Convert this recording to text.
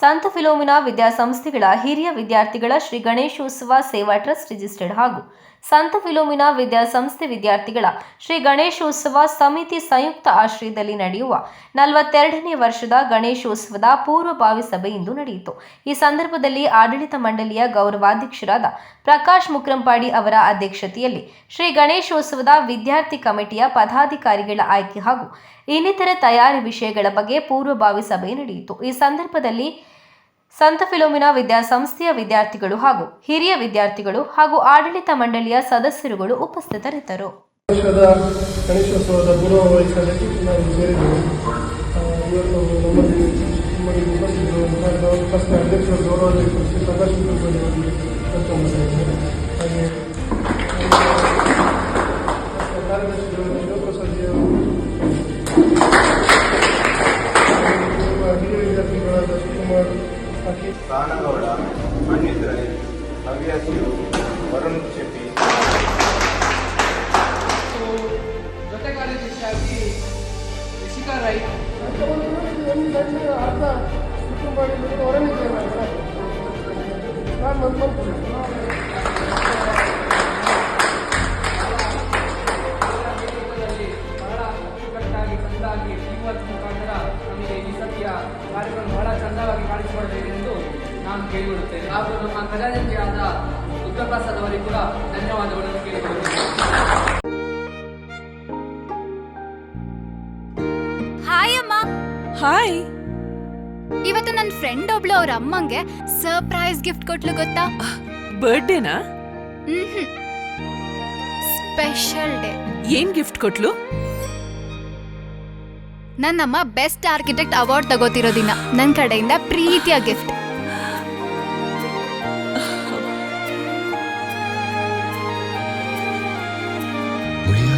ಸಂತ ಫಿಲೋಮಿನಾ ವಿದ್ಯಾಸಂಸ್ಥೆಗಳ ಹಿರಿಯ ವಿದ್ಯಾರ್ಥಿಗಳ ಶ್ರೀ ಗಣೇಶೋತ್ಸವ ಸೇವಾ ಟ್ರಸ್ಟ್ ರಿಜಿಸ್ಟರ್ಡ್ ಹಾಗೂ ಸಂತ ಫಿಲೋಮಿನಾ ವಿದ್ಯಾಸಂಸ್ಥೆ ವಿದ್ಯಾರ್ಥಿಗಳ ಶ್ರೀ ಗಣೇಶೋತ್ಸವ ಸಮಿತಿ ಸಂಯುಕ್ತ ಆಶ್ರಯದಲ್ಲಿ ನಡೆಯುವ ನಲವತ್ತೆರಡನೇ ವರ್ಷದ ಗಣೇಶೋತ್ಸವದ ಪೂರ್ವಭಾವಿ ಸಭೆ ಇಂದು ನಡೆಯಿತು. ಈ ಸಂದರ್ಭದಲ್ಲಿ ಆಡಳಿತ ಮಂಡಳಿಯ ಗೌರವಾಧ್ಯಕ್ಷರಾದ ಪ್ರಕಾಶ್ ಮುಕ್ರಂಪಾಡಿ ಅವರ ಅಧ್ಯಕ್ಷತೆಯಲ್ಲಿ ಶ್ರೀ ಗಣೇಶೋತ್ಸವದ ವಿದ್ಯಾರ್ಥಿ ಕಮಿಟಿಯ ಪದಾಧಿಕಾರಿಗಳ ಆಯ್ಕೆ ಹಾಗೂ ಇನ್ನಿತರ ತಯಾರಿ ವಿಷಯಗಳ ಬಗ್ಗೆ ಪೂರ್ವಭಾವಿ ಸಭೆ ನಡೆಯಿತು. ಈ ಸಂದರ್ಭದಲ್ಲಿ ಸಂತ ಫಿಲೋಮಿನಾ ವಿದ್ಯಾಸಂಸ್ಥೆಯ ವಿದ್ಯಾರ್ಥಿಗಳು ಹಾಗೂ ಹಿರಿಯ ವಿದ್ಯಾರ್ಥಿಗಳು ಹಾಗೂ ಆಡಳಿತ ಮಂಡಳಿಯ ಸದಸ್ಯರುಗಳು ಉಪಸ್ಥಿತರಿದ್ದರು. ವರ್ಷದ ಗಣೇಶೋತ್ಸವದ ಹವ್ಯಾಸಿಯು ವರುಣ್ ಶೆಟ್ಟಿ. ಜೊತೆಗಾರರಿಗಾಗಿ ರಿಷಿಕಾ ರೈ. ಬಹಳ ಅಚ್ಚುಕಟ್ಟಾಗಿ ಚಂದಾಗಿ ನಮಗೆ ಈ ಸತಿಯ ಕಾರ್ಯಕ್ರಮ ಬಹಳ ಚಂದವಾಗಿ ಕಾಣಿಸಿಕೊಳ್ಬೇಕು ಎಂದು ನಾನು ಕೇಳಿಬಿಡುತ್ತೇನೆ ಹಾಗೂ ನಮ್ಮ ಖಜಾಂಚಿಯಾದ ರುದ್ರಪ್ರಸಾದ್ ಅವರಿಗೆ ಕೂಡ ಧನ್ಯವಾದಗಳನ್ನು ಕೇಳಿಕೊಳ್ಳುತ್ತೇನೆ ಹಾಯ್ ಅಮ್ಮ. ಹಾಯ್ ಇವತ್ತು ನನ್ನ ಫ್ರೆಂಡ್ ಒಬ್ಳು ಅವ್ರ ಅಮ್ಮಂಗೆ ಸರ್ಪ್ರೈಸ್ ಗಿಫ್ಟ್ ಕೊಟ್ಲು ಗೊತ್ತಾ? ಬರ್ಡೇನಾ ಸ್ಪೆಷಲ್ ಡೇ ಏನ್ ಗಿಫ್ಟ್ ಕೊಟ್ಲು? ನನ್ನಮ್ಮ ಬೆಸ್ಟ್ ಆರ್ಕಿಟೆಕ್ಟ್ ಅವಾರ್ಡ್ ತಗೋತಿರೋ ದಿನ. ನನ್ನ ಕಡೆಯಿಂದ ಪ್ರೀತಿಯ ಗಿಫ್ಟ್